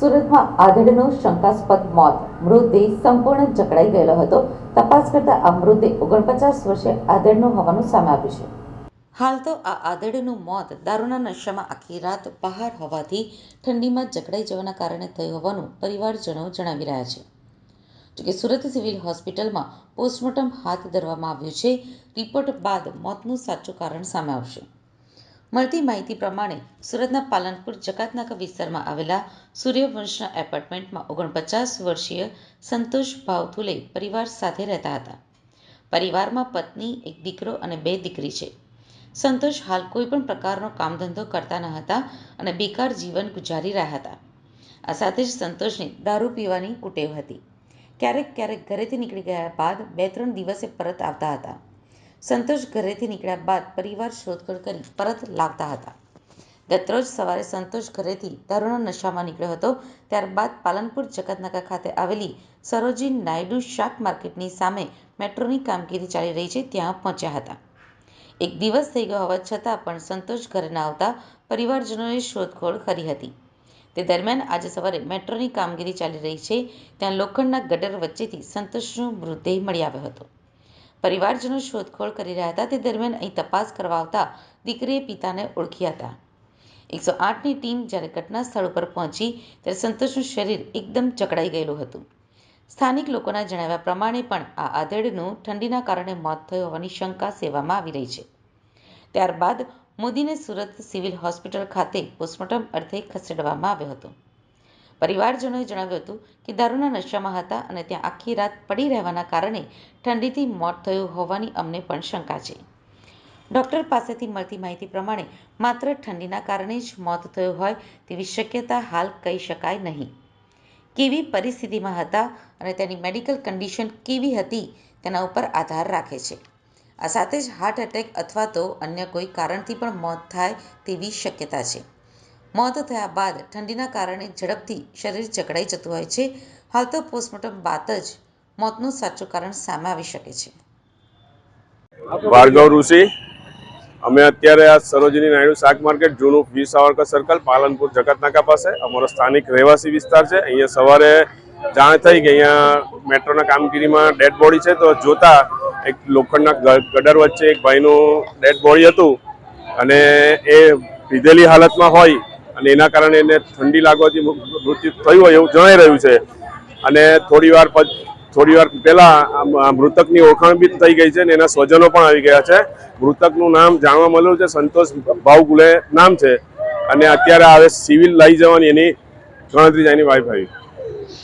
સુરતમાં આધેડનો શંકાસ્પદ મોત. મૃતદેહ સંપૂર્ણ જકડાઈ ગયેલો હતો. તપાસ કરતા આ મૃતદેહ ઓગણપચાસ વર્ષે આધેડનો હોવાનું સામે આવ્યું છે. હાલ તો આ આધેડનું મોત દારૂના નશામાં આખી રાત બહાર હોવાથી ઠંડીમાં જકડાઈ જવાના કારણે થયું હોવાનું પરિવારજનો જણાવી રહ્યા છે. જોકે સુરત સિવિલ હોસ્પિટલમાં પોસ્ટમોર્ટમ હાથ ધરવામાં આવ્યું છે. રિપોર્ટ બાદ મોતનું સાચું કારણ સામે આવશે. મળતી માહિતી પ્રમાણે સુરતના પાલનપુર જકાતનાકા વિસ્તારમાં આવેલા સૂર્યવંશના એપાર્ટમેન્ટમાં ઓગણપચાસ વર્ષીય સંતોષ ભાવથુલે પરિવાર સાથે રહેતા હતા. પરિવારમાં પત્ની, એક દીકરો અને બે દીકરી છે. સંતોષ હાલ કોઈ પણ પ્રકારનો કામધંધો કરતા ન હતા અને બેકાર જીવન ગુજારી રહ્યા હતા. આ સાથે જ સંતોષને દારૂ પીવાની કુટેવ હતી. ક્યારેક ક્યારેક ઘરેથી નીકળી ગયા બાદ બે ત્રણ દિવસે પરત આવતા હતા. સંતોષ ઘરેથી નીકળ્યા બાદ પરિવાર શોધખોળ કરી પરત લાવતા હતા. ગતરોજ સવારે સંતોષ ઘરેથી દારૂના નશામાં નીકળ્યો હતો, ત્યારબાદ પાલનપુર જકાતનાકા ખાતે આવેલી સરોજી નાયડુ શાક માર્કેટની સામે મેટ્રોની કામગીરી ચાલી રહી છે, ત્યાં પહોંચ્યા હતા. એક દિવસ થઈ ગયો હોવા છતાં પણ સંતોષ ઘરે ન આવતા પરિવારજનોએ શોધખોળ કરી હતી. તે દરમિયાન આજે સવારે મેટ્રોની કામગીરી ચાલી રહી છે, ત્યાં લોખંડના ગટર વચ્ચેથી સંતોષનો મૃતદેહ મળી આવ્યો હતો. પરિવારજનો શોધખોળ કરી રહ્યા હતા. તે દરમિયાન અહીં તપાસ કરવા આવતા દીકરીએ પિતાને ઓળખ્યા હતા. એકસો આઠની ટીમ જ્યારે ઘટના સ્થળ ઉપર પહોંચી, ત્યારે સંતોષનું શરીર એકદમ જકડાઈ ગયેલું હતું. સ્થાનિક લોકોના જણાવ્યા પ્રમાણે પણ આ આધેડનું ઠંડીના કારણે મોત થયું હોવાની શંકા સેવામાં આવી રહી છે. ત્યારબાદ મોદીને સુરત સિવિલ હોસ્પિટલ ખાતે પોસ્ટમોર્ટમ અર્થે ખસેડવામાં આવ્યો હતો. પરિવારજનોએ જણાવ્યું હતું કે દારૂના નશામાં હતા અને ત્યાં આખી રાત પડી રહેવાના કારણે ઠંડીથી મોત થયું હોવાની અમને પણ શંકા છે. ડૉક્ટર પાસેથી મળતી માહિતી પ્રમાણે માત્ર ઠંડીના કારણે જ મોત થયું હોય તેવી શક્યતા હાલ કહી શકાય નહીં. કેવી પરિસ્થિતિમાં હતા અને તેની મેડિકલ કન્ડિશન કેવી હતી તેના ઉપર આધાર રાખે છે. આ સાથે જ હાર્ટ એટેક અથવા તો અન્ય કોઈ કારણથી પણ મોત થાય તેવી શક્યતા છે. મોત થયા બાદ ઠંડીના કારણે ઝડપથી શરીર જકડાઈ જતું હોય છે. હાલ તો પોસ્ટમોર્ટમ બાદ જ મોતનું સાચું કારણ સામે આવી શકે છે. ભાર્ગવ ઋષિ, અમે અત્યારે આ સરોજિની નાયડુ શાક માર્કેટ, જૂનું વી સાવરકર સર્કલ, પાલનપુર, જગતનાકા પાસે. અમારો સ્થાનિક રહેવાસી વિસ્તાર છે. અહીંયા સવારે જાણ થઈ કે અહીંયા મેટ્રોના કામગીરીમાં ડેડ બોડી છે. તો જોતા એક લોખંડના ગડર વચ્ચે એક ભાઈનું ડેડ બોડી હતું અને એ પીધેલી હાલતમાં હોય અને એના કારણે એને ઠંડી લાગવાથી મૃત્યુ થયું હોય એવું જણાઈ રહ્યું છે. અને થોડી વાર થોડી વાર પહેલા મૃતકની ઓળખાણ બી થઈ ગઈ છે અને એના સ્વજનો પણ આવી ગયા છે. મૃતકનું નામ જાણવા મળ્યું છે. સંતોષ ભાવગુલે નામ છે. અને અત્યારે હવે સિવિલ લઈ જવાની એની ગણતરી એની વાઈફ આવી.